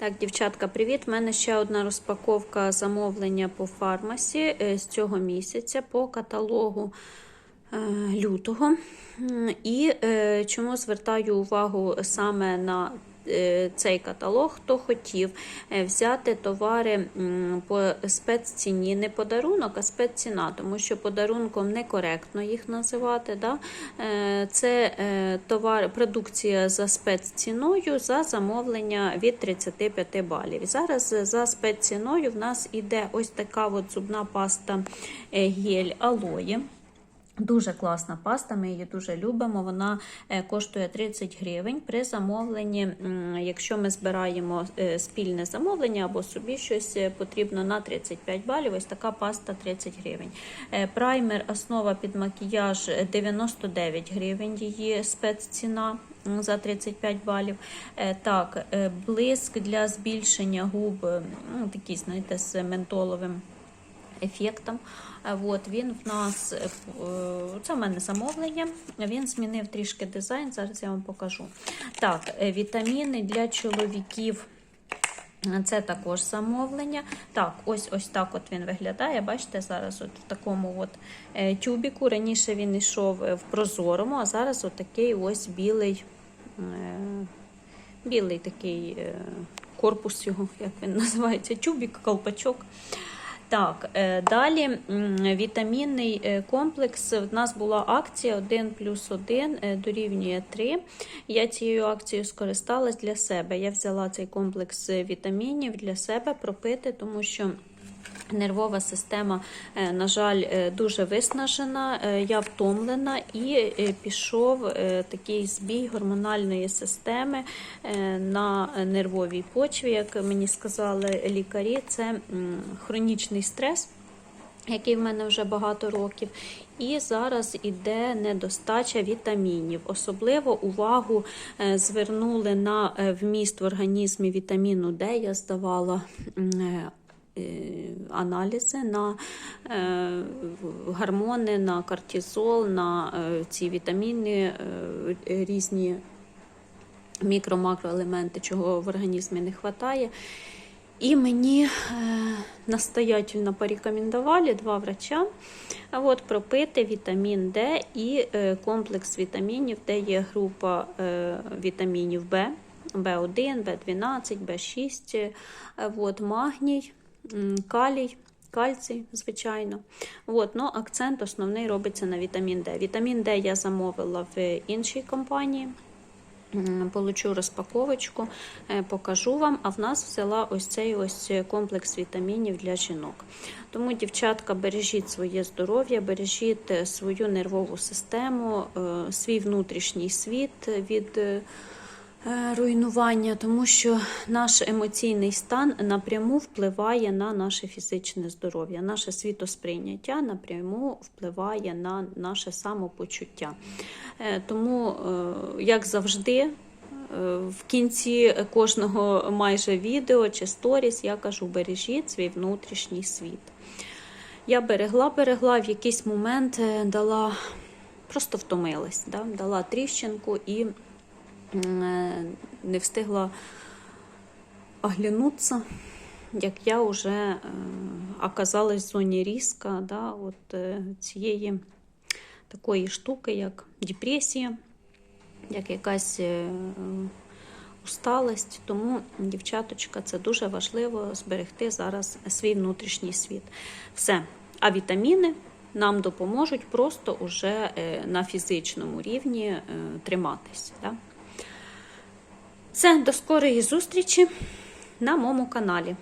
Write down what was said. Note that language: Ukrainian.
Так, дівчатка, привіт! У мене ще одна розпаковка замовлення по фармасі е, з цього місяця по каталогу е, лютого. І е, чому звертаю увагу саме на цей каталог, хто хотів е, взяти товари по спецціні, не подарунок, а спецціна, тому що подарунком некоректно їх називати. Да? Е, Це е, товар, продукція за спецціною за замовлення від 35 балів. Зараз е, за спецціною в нас іде ось така от зубна паста е, гель алої. Дуже класна паста, ми її дуже любимо. Вона е, коштує 30 гривень при замовленні. Якщо ми збираємо е, спільне замовлення або собі щось е, потрібно на 35 балів, ось така паста 30 гривень. Праймер, основа під макіяж е, 99 гривень, її спецціна за 35 балів. Так, блиск для збільшення губ, ну, такий, знаєте, з ментоловим ефектом. Е, От, він в нас, е, це в мене замовлення, він змінив трішки дизайн, зараз я вам покажу. Так, е, вітаміни для чоловіків. Це також замовлення. Так, ось ось так от він виглядає. Бачите, зараз от в такому от е, тюбіку. Раніше він йшов е, в прозорому, а зараз от такий ось білий, е, білий такий е, корпус його, як він називається, тюбік, колпачок. Так, е, далі вітамінний е, комплекс. У нас була акція 1 плюс 1 е, дорівнює 3. Я цією акцією скористалась для себе. Я взяла цей комплекс вітамінів для себе пропити, тому що. Нервова система, е, на жаль, е, дуже виснажена, е, я втомлена і пішов такий збій гормональної системи на нервовій почві, як мені сказали лікарі, це хронічний стрес. Який в мене вже багато років, і зараз іде недостача вітамінів. Особливо увагу звернули на вміст в організмі вітаміну Д. Я здавала аналізи на е, гормони, на кортизол, на е, ці вітаміни е, різні мікро-макроелементи, чого в організмі не вистачає. І мені е, настоятельно порекомендували два врача от, пропити вітамін Д і е, комплекс вітамінів, де є група е, вітамінів В, В1, В12, В6, е, от, магній, калій. Кальцій, звичайно. От, ну, акцент основний робиться на вітамін Д. Вітамін Д я замовила в іншій компанії. Получу розпаковочку, е, покажу вам. А в нас взяла ось цей ось комплекс вітамінів для жінок. Тому, дівчатка, бережіть своє здоров'я, бережіть е, свою нервову систему, е, свій внутрішній світ від руйнування, тому що наш емоційний стан напряму впливає на наше фізичне здоров'я, наше світосприйняття напряму впливає на наше самопочуття. Е, Тому, е, як завжди, е, в кінці кожного майже відео чи сторіс я кажу: бережіть свій внутрішній світ. Я берегла, берегла, в якийсь момент е, дала, просто втомилась, да? дала тріщинку і е, не встигла оглянутися, як я вже е, оказалась в зоні різка да? от, е, цієї такої штуки, як депресія, як якась е, усталость. Тому, дівчаточка, це дуже важливо зберегти зараз свій внутрішній світ. Все. А вітаміни нам допоможуть просто уже е, на фізичному рівні е, триматись. Да? Все, до скорої зустрічі на моєму каналі.